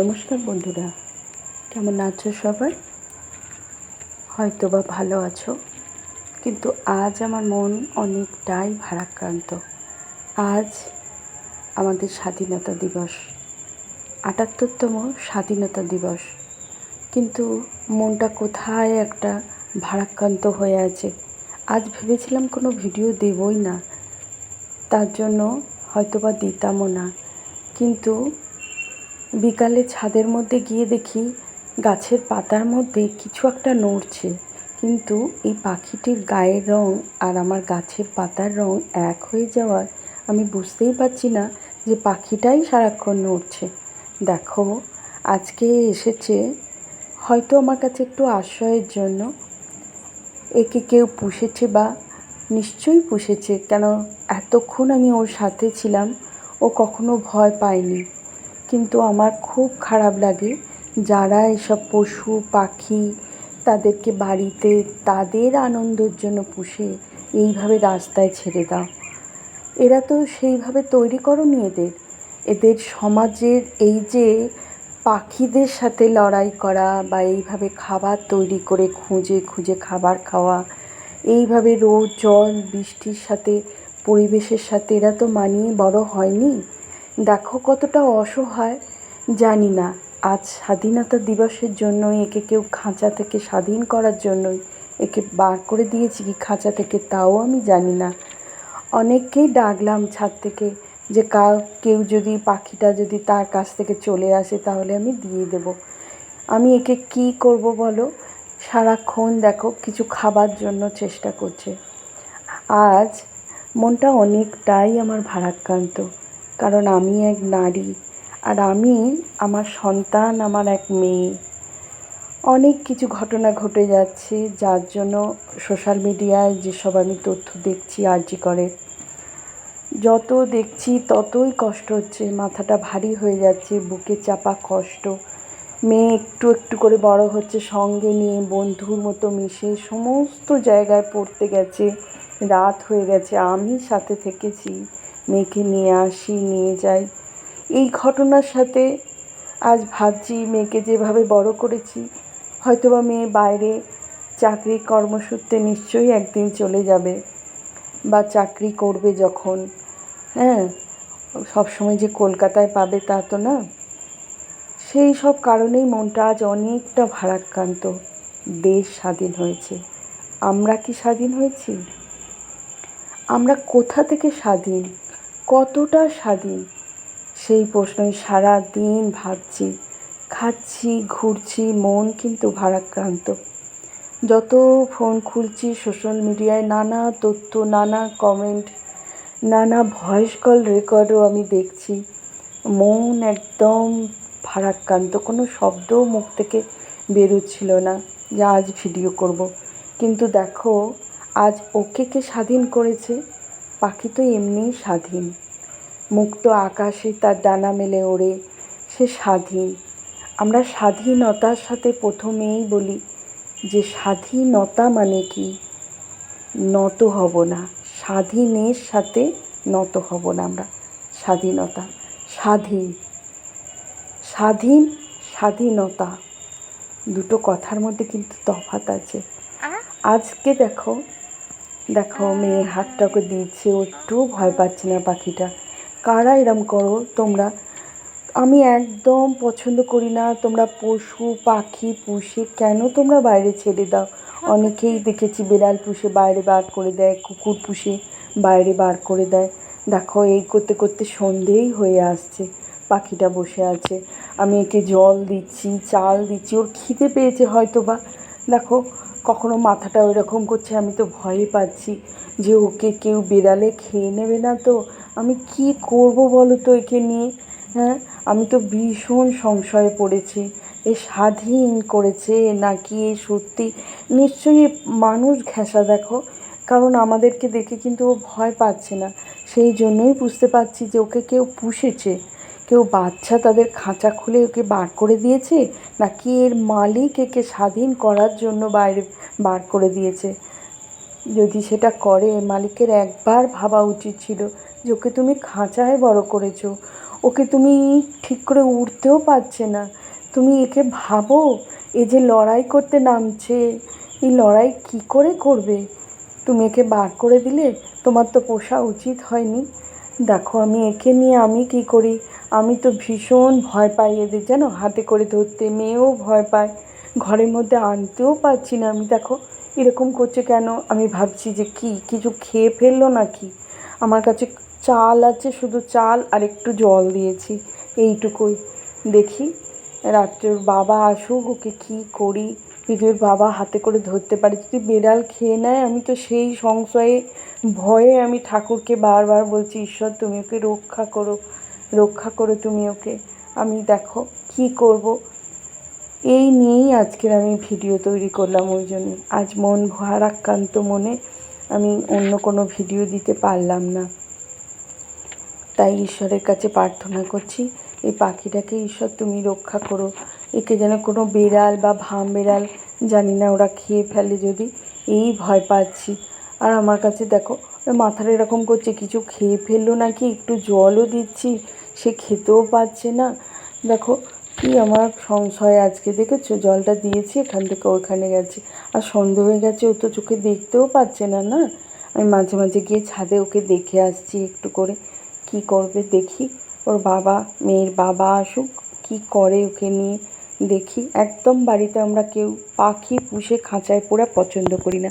নমস্কার বন্ধুরা, কেমন আছো সবাই? হয়তো বা ভালো আছো, কিন্তু আজ আমার মন অনেকটাই ভারাক্রান্ত। আজ আমাদের স্বাধীনতা দিবস, আটাত্তরতম স্বাধীনতা দিবস। কিন্তু মনটা কোথায় একটা ভারাক্রান্ত হয়ে আছে? আজ ভেবেছিলাম কোনো ভিডিও দেবই না, তার জন্য হয়তো বা দিতামও না। কিন্তু বিকালে ছাদের মধ্যে গিয়ে দেখি গাছের পাতার মধ্যে কিছু একটা নড়ছে। কিন্তু এই পাখিটির গায়ের রং আর আমার গাছের পাতার রং এক হয়ে যাওয়ার আমি বুঝতেই পারছি না যে পাখিটাই সারাক্ষণ নড়ছে। দেখো, আজকে এসেছে, হয়তো আমার কাছে একটু আশ্রয়ের জন্য। একে কেউ পুষেছে বা নিশ্চয়ই পুষেছে, কেন এতক্ষণ আমি ওর সাথে ছিলাম, ও কখনো ভয় পায়নি। কিন্তু আমার খুব খারাপ লাগে। যারা এসব পশু, পাখি তাদেরকে বাড়িতে তাদের আনন্দের জন্য পুষে এইভাবে রাস্তায় ছেড়ে দাও। এরা তো সেইভাবে তৈরি করনি এদের। এদের সমাজের এই যে পাখিদের সাথে লড়াই করা বা এইভাবে খাবার তৈরি করে খুঁজে খুঁজে খাবার খাওয়া, এইভাবে রোদ, জল, বৃষ্টির সাথে, পরিবেশের সাথে এরা তো মানিয়ে বড় হয়নি? দেখো কতটা অসহায়। জানি না, আজ স্বাধীনতা দিবসের জন্যই একে কেউ খাঁচা থেকে স্বাধীন করার জন্যই একে বার করে দিয়েছি কি খাঁচা থেকে, তাও আমি জানি না। অনেককেই ডাকলাম ছাদ থেকে যে কা কেউ যদি, পাখিটা যদি তার কাছ থেকে চলে আসে তাহলে আমি দিয়ে দেব। আমি একে কি করব বলো? সারাক্ষণ দেখো কিছু খাবার জন্য চেষ্টা করছে। আজ মনটা অনেকটাই আমার ভারাক্রান্ত। কারণ আমি এক নারী আর আমি আমার সন্তান, আমার এক মেয়ে। অনেক কিছু ঘটনা ঘটে যাচ্ছে যার জন্য সোশ্যাল মিডিয়ায় যেসব আমি তথ্য দেখছি, আর্জি করে, যত দেখছি ততই কষ্ট হচ্ছে। মাথাটা ভারী হয়ে যাচ্ছে, বুকে চাপা কষ্ট। মেয়ে একটু একটু করে বড় হচ্ছে, সঙ্গে নিয়ে বন্ধুর মতো মিশে সমস্ত জায়গায় পড়তে গেছে, রাত হয়ে গেছে, আমি সাথে থেকেছি। মেয়েকে নিয়ে আসি, নিয়ে যাই। এই ঘটনার সাথে আজ ভাবছি মেয়েকে যেভাবে বড় করেছি, হয়তোবা মেয়ে বাইরে চাকরি কর্মসূত্রে নিশ্চয়ই একদিন চলে যাবে বা চাকরি করবে যখন। হ্যাঁ সবসময় যে কলকাতায় পাবে তা তো না। সেই সব কারণেই মনটা আজ অনেকটা ভারাক্রান্ত। দেশ স্বাধীন হয়েছে। আমরা কি স্বাধীন হয়েছি? আমরা কোথা থেকে স্বাধীন? কতটা স্বাধীন? সেই প্রশ্নই সারা দিন ভাবছি। খাচ্ছি, ঘুরছি, মন কিন্তু ভারাক্রান্ত। যত ফোন খুলছি, সোশ্যাল মিডিয়ায় নানা তথ্য, নানা কমেন্ট, নানা ভয়েস কল রেকর্ডও আমি দেখছি। মন একদম ভারাক্রান্ত। কোনো শব্দও মুখ থেকে বেরোচ্ছিল না যে আজ ভিডিও করব। কিন্তু দেখো, আজ ওকে কে স্বাধীন করেছে? পাখি তো এমনিই স্বাধীন। মুক্ত আকাশে তার ডানা মেলে ওড়ে সে স্বাধীন। আমরা স্বাধীনতার সাথে প্রথমেই বলি যে স্বাধীনতা মানে কি? নত হব না। স্বাধীনের সাথে নত হব না আমরা। স্বাধীনতা। স্বাধীন। স্বাধীন স্বাধীনতা। দুটো কথার মধ্যে কিন্তু তফাৎ আছে। আজকে দেখো দেখো, মেয়ে হাতটাকে দিচ্ছে ও একটু ভয় পাচ্ছে না পাখিটা। কারা এরম করো তোমরা? আমি একদম পছন্দ করি না তোমরা পশু, পাখি, পুষে। কেন তোমরা বাইরে ছেড়ে দাও? অনেকেই দেখেছি বিড়াল পুষে, বাইরে বার করে দেয়, কুকুর পুষে, বাইরে বার করে দেয়। দেখো, এই করতে করতে সন্ধেই হয়ে আসছে, পাখিটা বসে আছে। আমি একে জল দিচ্ছি, চাল দিচ্ছি, ওর খিদে পেয়েছে হয়তো বা দেখো কখনো মাথাটা ওই রকম করছে, আমি তো ভয়ে পাচ্ছি যে ওকে কেউ বেড়ালে খেয়ে নেবে না তো। আমি কি করব বলো তো একে নিয়ে? হ্যাঁ আমি তো ভীষণ সংশয়ে পড়েছি। এ স্বাধীন করেছে নাকি এ সত্যি? নিশ্চয়ই মানুষ ঘেঁষা দেখো, কারণ আমাদেরকে দেখে কিন্তু ও ভয় পাচ্ছে না। সেই জন্যই বুঝতে পারছি যে ওকে কেউ পুষেছে। কেউ বাচ্চা তাদের খাঁচা খুলে ওকে বার করে দিয়েছে, নাকি এর মালিক একে স্বাধীন করার জন্য বাইরে বার করে দিয়েছে? যদি সেটা করে, মালিকের একবার ভাবা উচিত ছিল যে ওকে তুমি খাঁচায় বড় করেছ। ওকে তুমি ঠিক করে উঠতেও পারছে না। তুমি একে ভাবো, এ যে লড়াই করতে নামছে, এই লড়াই কি করে করবে? তুমি একে বার করে দিলে তোমার তো পোষা উচিত হয়নি। দেখো, আমি একে নিয়ে আমি কি করি? আমি তো ভীষণ ভয় পাই এদের, জানো? হাতে করে ধরতে মেয়েও ভয় পায়। ঘরের মধ্যে আনতেও পারছি না আমি। দেখো, এরকম করছে কেন? আমি ভাবছি যে কি, কিছু খেয়ে ফেলল নাকি? আমার কাছে চাল আছে, শুধু চাল আর একটু জল দিয়েছি, এইটুকুই। দেখি রাত্রে ওর বাবা আসুক, ওকে কী করি? যদি বাবা হাতে করে ধরতে পারে, যদি বেড়াল খেয়ে নেয়, আমি তো সেই সংশয়ে ভয়ে আমি ঠাকুরকে বারবার বলছি, ঈশ্বর, তুমি ওকে রক্ষা করো রক্ষা করো তুমি ওকে। আমি দেখো কি করব। এই নিয়েই আজকের আমি ভিডিও তৈরি করলাম ওই জন্য। আজ মন ভারাক্রান্ত মনে আমি অন্য কোনো ভিডিও দিতে পারলাম না। তাই ঈশ্বরের কাছে প্রার্থনা করছি, এই পাখিটাকে, ঈশ্বর, তুমি রক্ষা করো। একে যেন কোনো বেড়াল বা ভাম বেড়াল, জানি না ওরা খেয়ে ফেলে যদি, এই ভয় পাচ্ছি। আর আমার কাছে দেখো মাথাটা এরকম করছে, কিছু খেয়ে ফেলল নাকি? একটু জলও দিচ্ছি, সে খেতেও পারছে না। দেখো, কি আমার সংশয় আজকে, দেখেছ? জলটা দিয়েছি, এখান থেকে ওখানে গেছে। আর সন্ধে হয়ে গেছে, ও তো চোখে দেখতেও পাচ্ছে না না? আমি মাঝে মাঝে গিয়ে ছাদে ওকে দেখে আসছি একটু করে। কি করবে দেখি? ওর বাবা, মেয়ের বাবা আসুক, কি করে ওকে নিয়ে দেখি? একদম বাড়িতে আমরা কেউ পাখি পুষে খাঁচায় পোড়া পছন্দ করি না।